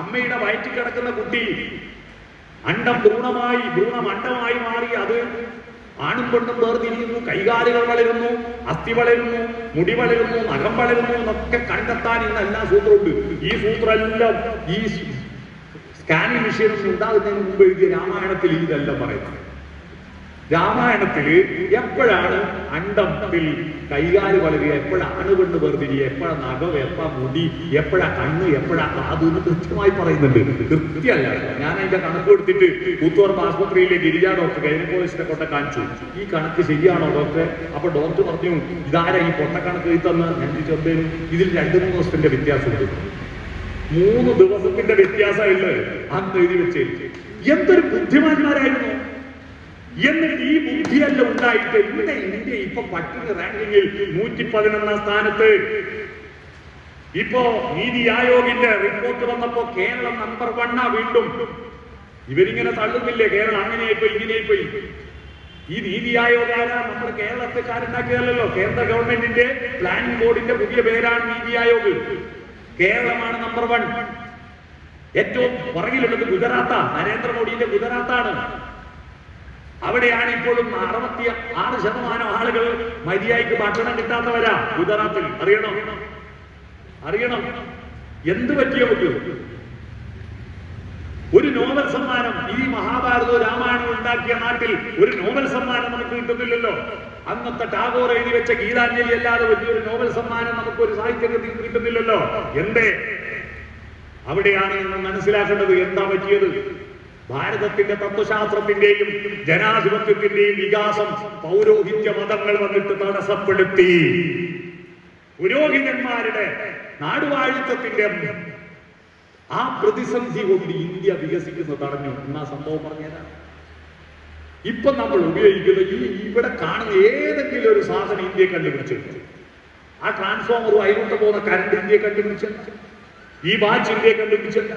അമ്മയുടെ വയറ്റിൽ കിടക്കുന്ന കുട്ടി അണ്ടം ഭ്രൂണമായി ഭ്രൂണം അണ്ടമായി മാറി അത് ആണും പെണ്ണും വേർതിരിയുന്നു കൈകാലുകൾ വളരുന്നു അസ്ഥി വളരുന്നു മുടി വളരുന്നു നഖം വളരുന്നു എന്നൊക്കെ കണ്ടെത്താൻ ഇന്ന് എല്ലാ സൂത്രമുണ്ട്. ഈ സൂത്രമെല്ലാം ഈ സ്കാനിങ് മെഷീൻ ഉണ്ടാകുന്നതിന് മുമ്പ് എഴുതിയ രാമായണത്തിൽ ഇതെല്ലാം പറയുന്നത്. രാമായണത്തിൽ എപ്പോഴാണ് അണ്ടത്തിൽ കൈകാൽ വളരുക എപ്പോഴാണ് പെണ്ണ് വേർതിരിയ എപ്പോഴാ നഖം എപ്പോഴാ മുടി എപ്പോഴാ കണ്ണ് എപ്പോഴാ കാതു എന്ന് കൃത്യമായി പറയുന്നുണ്ട്. കൃത്യമല്ല ഞാൻ അതിന്റെ കണക്ക് എടുത്തിട്ട് കൂത്തുപറമ്പ് ആശുപത്രിയിലെ ഗിരിജ ഡോക്ടർ ഗൈനക്കോളജിസ്റ്റിനെ കൊട്ട കാണിച്ചു. ഈ കണക്ക് ശരിയാണോ ഡോക്ടറെ? അപ്പൊ ഡോക്ടർ പറഞ്ഞു ഇതാരാ ഈ പൊട്ടക്കണക്ക് എഴുതി തന്ന്? ഞാൻ ചോദ്യം ഇതിൽ രണ്ട് മൂന്ന് ദിവസത്തിന്റെ വ്യത്യാസമുണ്ട്. മൂന്ന് ദിവസത്തിന്റെ വ്യത്യാസമുള്ളത് അന്ന് എഴുതി വെച്ചേ. എന്തൊരു ബുദ്ധിമാന്മാരായിരുന്നു എന്നിട്ട് ഈ ബുദ്ധിയല്ല ഉണ്ടായിട്ട് ഇവിടെ ഇന്ത്യ ഇപ്പൊ പട്ടിക റാങ്കിങ്ങിൽ നൂറ്റി പതിനൊന്നാം സ്ഥാനത്ത്. ഇപ്പോ നീതി ആയോഗിന്റെ റിപ്പോർട്ട് വന്നപ്പോ കേരളം നമ്പർ വണ്ണാ വീണ്ടും. ഇവരിങ്ങനെ തള്ളുന്നില്ലേ? കേരളം അങ്ങനെയായിപ്പോയി ഇങ്ങനെയായിപ്പോയി. ഈ നീതി ആയോഗ് നമ്മുടെ കേരളത്തെക്കാരുണ്ടാക്കിയതല്ലോ കേന്ദ്ര ഗവൺമെന്റിന്റെ പ്ലാനിംഗ് ബോർഡിന്റെ പുതിയ പേരാണ് നീതി ആയോഗ്. കേരളമാണ് നമ്പർ വൺ ഏറ്റവും പുറകിലുള്ളത് ഗുജറാത്താ. നരേന്ദ്രമോദിയുടെ ഗുജറാത്താണ്. അവിടെയാണ് ഇപ്പോഴും അറുപത്തി ആറ് ശതമാനം ആളുകൾ മര്യാദയ്ക്ക് ഭക്ഷണം കിട്ടാത്തവരാ ഗുജറാത്തിൽ. അറിയണോ? അറിയണം? എന്ത് പറ്റിയ നമുക്ക് ഒരു നോബൽ സമ്മാനം ഈ മഹാഭാരതവും രാമായണവും ഉണ്ടാക്കിയ നാട്ടിൽ ഒരു നോബൽ സമ്മാനം നമുക്ക് കിട്ടുന്നില്ലല്ലോ. അന്നത്തെ ടാഗോർ എഴുതി വെച്ച ഗീതാഞ്ജലി അല്ലാതെ വലിയൊരു നോബൽ സമ്മാനം നമുക്ക് ഒരു സാഹിത്യകൃതി കിട്ടുന്നില്ലല്ലോ. എന്തേ? അവിടെയാണ് ഇന്ന് മനസ്സിലാക്കേണ്ടത് എന്താ പറ്റിയത്? ഭാരതത്തിന്റെ തത്വശാസ്ത്രത്തിന്റെയും ജനാധിപത്യത്തിന്റെയും വികാസം പൗരോഹിത്യ മതങ്ങൾ വന്നിട്ട് തടസ്സപ്പെടുത്തി. പുരോഹിതന്മാരുടെ നാടുവാഴിത്തത്തിന്റെ ആ പ്രതിസന്ധി കൊണ്ട് ഇന്ത്യ വികസിക്കുന്നത് തടഞ്ഞു. എന്നാ സംഭവം പറഞ്ഞതാണ് ഇപ്പൊ നമ്മൾ ഉപയോഗിക്കുന്ന ഈ ഇവിടെ കാണുന്ന ഏതെങ്കിലും ഒരു സാധനം ഇന്ത്യയെ കണ്ടുപിടിച്ചു. ആ ട്രാൻസ്ഫോമറും അതിലോട്ട് പോകുന്ന കരണ്ട് ഇന്ത്യയെ കണ്ടുപിടിച്ചു. ഈ വാച്ച് ഇന്ത്യയെ കണ്ടുപിടിച്ചല്ല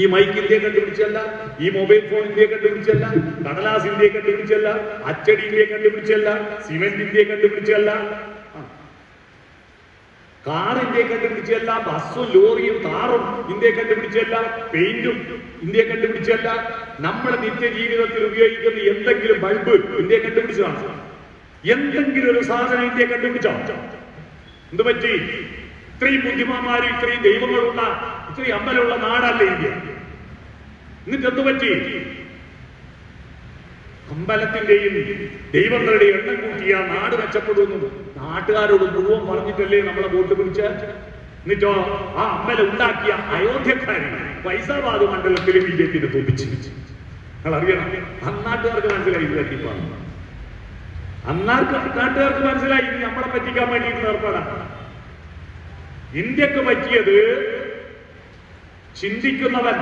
ഈ മൈക്ക് കണ്ടുപിടിച്ചല്ല ഈ മൊബൈൽ ഫോൺ ഇന്ത്യയെ കണ്ടുപിടിച്ചല്ല കടലാസ് ഇന്ത്യയെ കണ്ടുപിടിച്ചല്ല അച്ചടി ഇന്ത്യയെ കണ്ടുപിടിച്ചല്ല സിമെന്റ് ഇന്ത്യയെ കണ്ടുപിടിച്ചല്ല. കാർ ഇന്ത്യയെ കണ്ടുപിടിച്ചല്ല ബസ്സും ലോറിയും കാറും ഇന്ത്യ കണ്ടുപിടിച്ചല്ല പെയിന്റും ഇന്ത്യ കണ്ടുപിടിച്ചല്ല നമ്മുടെ നിത്യജീവിതത്തിൽ ഉപയോഗിക്കുന്ന എന്തെങ്കിലും ബൾബ് ഇന്ത്യ കണ്ടുപിടിച്ചതാണ്. എന്തെങ്കിലും ഒരു സാധനം ഇന്ത്യ കണ്ടുപിടിച്ചോ എന്ത് പറ്റി ഇത്രയും ബുദ്ധിമാന്മാരും ഇത്രയും ദൈവങ്ങളുള്ള ഇത്രയും അമ്പലമുള്ള നാടല്ല ഇന്ത്യ. എന്നിട്ട് എന്ത് പറ്റി? അമ്പലത്തിന്റെയും ദൈവങ്ങളുടെ എണ്ണം കൂട്ടിയ നാട് മെച്ചപ്പെടുന്നു. നാട്ടുകാരോട് മുഴുവൻ പറഞ്ഞിട്ടല്ലേ നമ്മളെ വോട്ട് പിടിച്ച? എന്നിട്ടോ ആ അമ്പലം ഉണ്ടാക്കിയ അയോധ്യക്കാരി ഫൈസാബാദ് മണ്ഡലത്തിൽ ബി ജെ പിന്നെ തോപ്പിച്ചു അറിയണം അന്നാട്ടുകാർക്ക് മനസ്സിലായി ഇത് അന്നാർക്ക് നാട്ടുകാർക്ക് മനസ്സിലായി നമ്മളെ പറ്റിക്കാൻ വേണ്ടിയിട്ട് ഏർപ്പാടാണ് ഇന്ത്യയ്ക്ക് പറ്റിയത് ചിന്തിക്കുന്നവൻ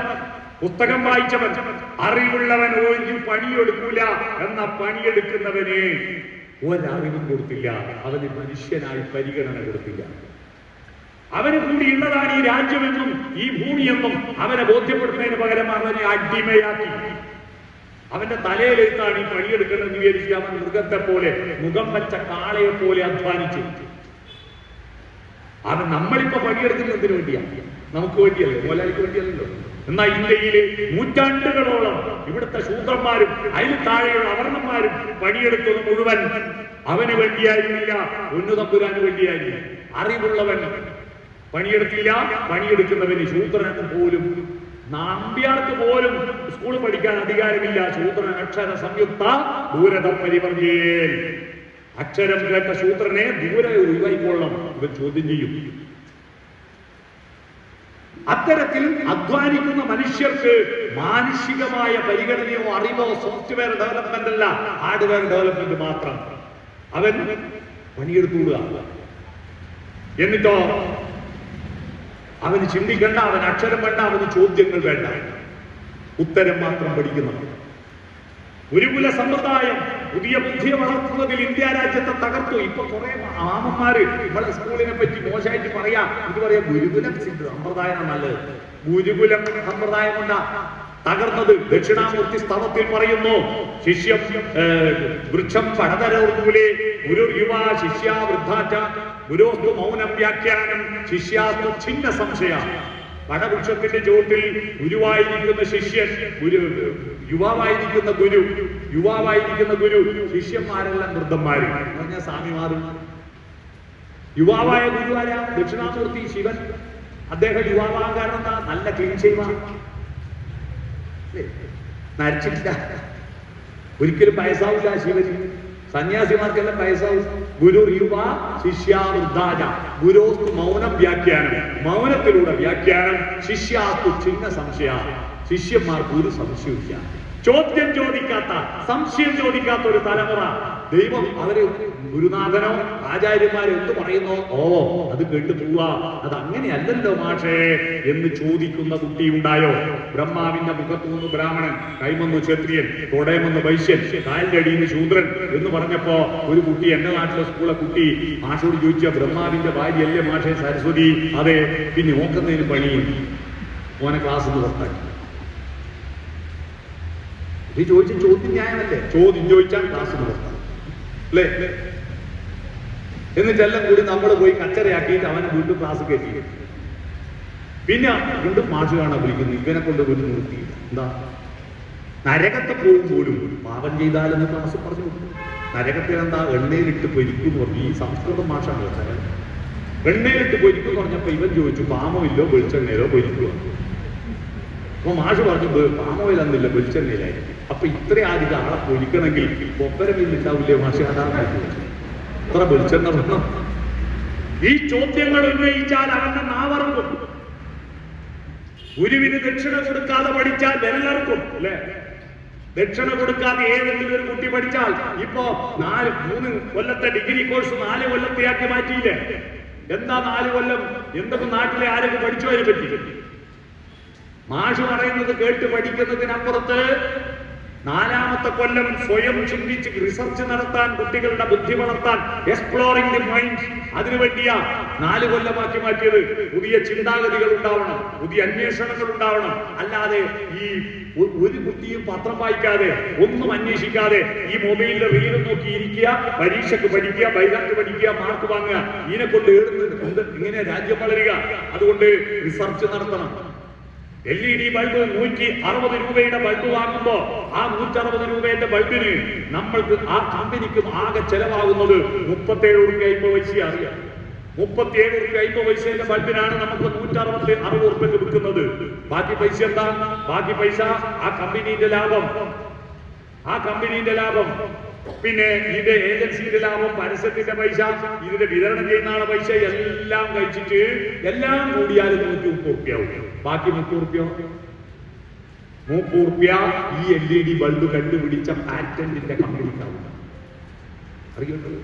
പുസ്തകം വായിച്ചവൻ അറിവുള്ളവൻ ഒഴിഞ്ഞു പണിയെടുക്കൂല എന്ന പണിയെടുക്കുന്നവന് ഒരറിവും കൊടുത്തില്ല. അവന് മനുഷ്യനായി പരിഗണന കൊടുത്തില്ല. അവന് കൂടി ഉള്ളതാണ് ഈ രാജ്യമെന്നും ഈ ഭൂമിയെന്നും അവനെ ബോധ്യപ്പെടുത്തുന്നതിന് പകരം അവനെ അടിമയാക്കി. അവന്റെ തലയിലെടുത്താണ് ഈ പണിയെടുക്കണമെന്ന് വിചാരിച്ച് അവൻ മൃഗത്തെ പോലെ മുഖം വെച്ച കാളയെ പോലെ അധ്വാനിച്ചു. അവൻ നമ്മളിപ്പോ പണിയെടുക്കുന്നതിന് വേണ്ടിയാണ് നമുക്ക് വേണ്ടിയല്ലേ? മോലാലിക്ക് വേണ്ടിയല്ലല്ലോ. എന്നാൽ ഇന്ത്യയിലെ നൂറ്റാണ്ടുകളോളം ഇവിടുത്തെ ശൂദ്രന്മാരും അതിന് താഴെയുള്ള അവർണന്മാരും പണിയെടുത്തത് മുഴുവൻ അവന് വേണ്ടിയായിരുന്നില്ല ഉന്നതമ്പുരാന് വേണ്ടിയായിരുന്നു. അറിവുള്ളവൻ പണിയെടുത്തില്ല പണിയെടുക്കുന്നവന് ശൂദ്രന് പോലും നമ്പ്യാർക്ക് പോലും സ്കൂൾ പഠിക്കാൻ അധികാരമില്ല. ശൂദ്രൻ അക്ഷര സംയുക്ത ദൂരതം പരിവർത്തിയേൽ അക്ഷരം കേട്ട ശൂദ്രനെ ദൂരെ ഒഴിവായിക്കൊള്ളണം ഇവൻ ചോദ്യം ചെയ്യും. അത്തരത്തിൽ അധ്വാനിക്കുന്ന മനുഷ്യർക്ക് മാനുഷികമായ പരിഗണനയോ അറിവോ സോഫ്റ്റ്വെയർ ഡെവലപ്മെന്റ് അല്ല ഹാർഡ്വെയർ ഡെവലപ്മെന്റ് മാത്രം. അവൻ പണിയെടുത്തുകൂടുക എന്നിട്ടോ അവന് ചിന്തിക്കേണ്ട അവൻ അക്ഷരം വേണ്ട അവന് ചോദ്യങ്ങൾ വേണ്ട. ഉത്തരം മാത്രം പഠിക്കുന്നവൻ ഗുരുകുല സമ്പ്രദായം പുതിയ ബുദ്ധിയെ വളർത്തുന്നതിൽ ഇന്ത്യ രാജ്യത്തെ തകർത്തു. ഇപ്പൊ കുറെ മാമന്മാര് നമ്മളെ സ്കൂളിനെ പറ്റി മോശമായിട്ട് പറയാ. ഇത് പറയാ ഗുരുകുല സമ്പ്രദായമാണ് നല്ലത്. ഗുരുകുലം സമ്പ്രദായം കൊണ്ടാ തകർന്നത് ദക്ഷിണാമൂർത്തി സ്തവത്തിൽ പറയുന്നു. ശിഷ്യം വൃക്ഷം പടതരൂലെ ഗുരു യുവ ശിഷ്യ വൃദ്ധാറ്റ. ഗുരോസ്തു മൗനം വ്യാഖ്യാനം ശിഷ്യാസ്തു ഛിന്ന സംശയ വടവൃക്ഷത്തിന്റെ ചുവട്ടിൽ ഗുരുവായിരിക്കുന്ന ശിഷ്യൻ ഗുരു യുവാവായിരിക്കുന്ന ഗുരു യുവാവായിരിക്കുന്ന ഗുരു ശിഷ്യന്മാരെല്ലാം വൃദ്ധന്മാര്. പറഞ്ഞ സ്വാമിമാരും. യുവാവായ ഗുരു ആരാ ദക്ഷിണാമൂർത്തി ശിവൻ അദ്ദേഹം യുവാവാകാൻ കാരണം നല്ല ക്ലീൻ ചെയ്യുക നരച്ചിട്ടില്ല. ഒരിക്കലും വയസ്സാവില്ല ശിവജി സന്യാസിമാർക്കെല്ലാം വയസ്സാവും. ഗുരു യുവ ശിഷ്യാവൃദ്ധാജ ഗുരോസ്തു മൗനം വ്യാഖ്യാനം. മൗനത്തിലൂടെ വ്യാഖ്യാനം ശിഷ്യാസ്തു ചിഹ്ന സംശയ ശിഷ്യന്മാർക്ക് ഒരു സംശയമില്ല ചോദ്യം ചോദിക്കാത്ത സംശയം ചോദിക്കാത്ത ഒരു തലമുറ. ദൈവം അവരെ ഗുരുനാഥനോ ആചാര്യന്മാരോ എന്ത് പറയുന്നോ? ഓ അത് കേട്ടു പോവാ അത് അങ്ങനെയല്ലല്ലോ മാഷേ എന്ന് ചോദിക്കുന്ന കുട്ടി ഉണ്ടായോ? ബ്രഹ്മാവിന്റെ മുഖത്തു നിന്ന് ബ്രാഹ്മണൻ കൈമന്ന് ക്ഷത്രിയൻ കൊടയമെന്ന് വൈശ്യൻ കാലിന്റെ അടിയിൽ ശൂദ്രൻ എന്ന് പറഞ്ഞപ്പോ ഒരു കുട്ടി എന്റെ നാട്ടിലെ സ്കൂളെ കുട്ടി മാഷോട് ചോദിച്ച ബ്രഹ്മാവിന്റെ ഭാര്യയല്ലേ മാഷേ സരസ്വതി? അതെ പിന്നെ നോക്കുന്നതിന് പണിയും ഓനെ ക്ലാസ് പുറത്താക്കി. ഇത് ചോദിച്ച ചോദ്യം ന്യായമല്ലേ? ചോദ്യം ചോദിച്ചാൽ ക്ലാസ് നടത്താം അല്ലേ? എന്നിട്ടെല്ലാം കൂടി നമ്മൾ പോയി കച്ചറയാക്കിയിട്ട് അവനെ വീണ്ടും ക്ലാസ് കയറ്റി. പിന്നെ വീണ്ടും മാഷ് കാണാൻ വിളിക്കുന്നു. ഇവനെ കൊണ്ട് ഒരു നിർത്തി എന്താ? നരകത്തെ പോകും പോലും പാപം ചെയ്താലെന്ന് ക്ലാസ് പറഞ്ഞു നരകത്തിൽ എന്താ? എണ്ണയിലിട്ട് പൊരിക്കും എന്ന് പറഞ്ഞു. ഈ സംസ്കൃതം മാഷാണ് എണ്ണയിലിട്ട് പൊരിക്കും എന്ന് പറഞ്ഞപ്പോ ഇവൻ ചോദിച്ചു പാമമില്ലോ വെളിച്ചെണ്ണയിലോ പൊരിക്കുക അപ്പൊ മാഷ് പറഞ്ഞു "ബേ- പാമോയിൽ അന്നില്ല വെളിച്ചെണ്ണയിലായിരിക്കും അപ്പൊ ഇത്രയും അധികം ആളെ പൊലിക്കണമെങ്കിൽ ഒപ്പരമില്ല ഉണ്ടാവില്ലേ മാഷ്? അതാണ് ഇത്ര വെളിച്ചെണ്ണ വേണം. ഈ ചോദ്യങ്ങൾ ഉന്നയിച്ചാൽ അവന്റെ നാവർക്കും ഗുരുവിന് ദക്ഷിണ കൊടുക്കാതെ പഠിച്ചാൽ എല്ലാവർക്കും അല്ലേ? ദക്ഷിണ കൊടുക്കാതെ ഏതെങ്കിലും ഒരു കുട്ടി പഠിച്ചാൽ ഇപ്പോ നാല് മൂന്ന് കൊല്ലത്തെ ഡിഗ്രി കോഴ്സ് നാല് കൊല്ലത്തെയാക്കി മാറ്റിയില്ലേ? എന്താ നാല് കൊല്ലം? എന്തൊക്കെ നാട്ടിലെ ആരൊക്കെ പഠിച്ചു അതിനെ പറ്റി? മാഷ് പറയുന്നത് കേട്ട് പഠിക്കുന്നതിനപ്പുറത്ത് നാലാമത്തെ കൊല്ലം സ്വയം ചിന്തിച്ച് റിസർച്ച് നടത്താൻ കുട്ടികളുടെ ബുദ്ധി വളർത്താൻ എക്സ്പ്ലോറിംഗ് ദി മൈൻഡ് അതിനു വേണ്ടിയാ നാല് കൊല്ലമാക്കി മാറ്റിയത്. പുതിയ ചിന്താഗതികൾ ഉണ്ടാവണം പുതിയ അന്വേഷണങ്ങൾ ഉണ്ടാവണം. അല്ലാതെ ഈ ഒരു കുട്ടിയും പത്രം വായിക്കാതെ ഒന്നും അന്വേഷിക്കാതെ ഈ മൊബൈലിലെ റീലും നോക്കി ഇരിക്കുക പരീക്ഷക്ക് പഠിക്കുക ബൈകാട്ട് പഠിക്കുക മാർക്ക് വാങ്ങുക ഇതിനെ കൊണ്ട് ഏടുന്നത് ഇങ്ങനെ രാജ്യം വളരുക. അതുകൊണ്ട് റിസർച്ച് നടത്തണം. എൽ ഇ ഡി ബൾബ് നൂറ്റി അറുപത് രൂപയുടെ ബൾബ് വാങ്ങുമ്പോ ആ നൂറ്റി അറുപത് രൂപയുടെ ബൾബിന് നമ്മൾക്ക് ആ കമ്പനിക്കും ആകെ ചെലവാകുന്നത് മുപ്പത്തേഴ് റുപ്യ അമ്പത് പൈസ അറിയാം. മുപ്പത്തിയേഴ് റുപ്യ അമ്പത് പൈസയുടെ ബൾബിനാണ് നമുക്ക് നൂറ്റി അറുപത്തി അറുപത് റുപ്യക്ക് വിൽക്കുന്നത്. ബാക്കി പൈസ എന്താ? ബാക്കി പൈസ ആ കമ്പനിന്റെ ലാഭം. ആ കമ്പനിന്റെ ലാഭം. പിന്നെ ഇതിന്റെ ഏജൻസിയുടെ ലാഭം പരസ്യത്തിന്റെ പൈസ ഇതിന്റെ വിതരണം ചെയ്യുന്ന പൈസ എല്ലാം കഴിച്ചിട്ട് എല്ലാം കൂടിയാലും നൂറ്റി മുപ്പത് റുപ്യാവും ബാക്കി മുപ്പത് റുപ്യ മുപ്പത് റുപ്യ ഈ എൽ ഇ ഡി ബൾബ് കണ്ടുപിടിച്ച പാറ്റന്റിന്റെ കമ്പനിക്കാവും അറിയുന്നത്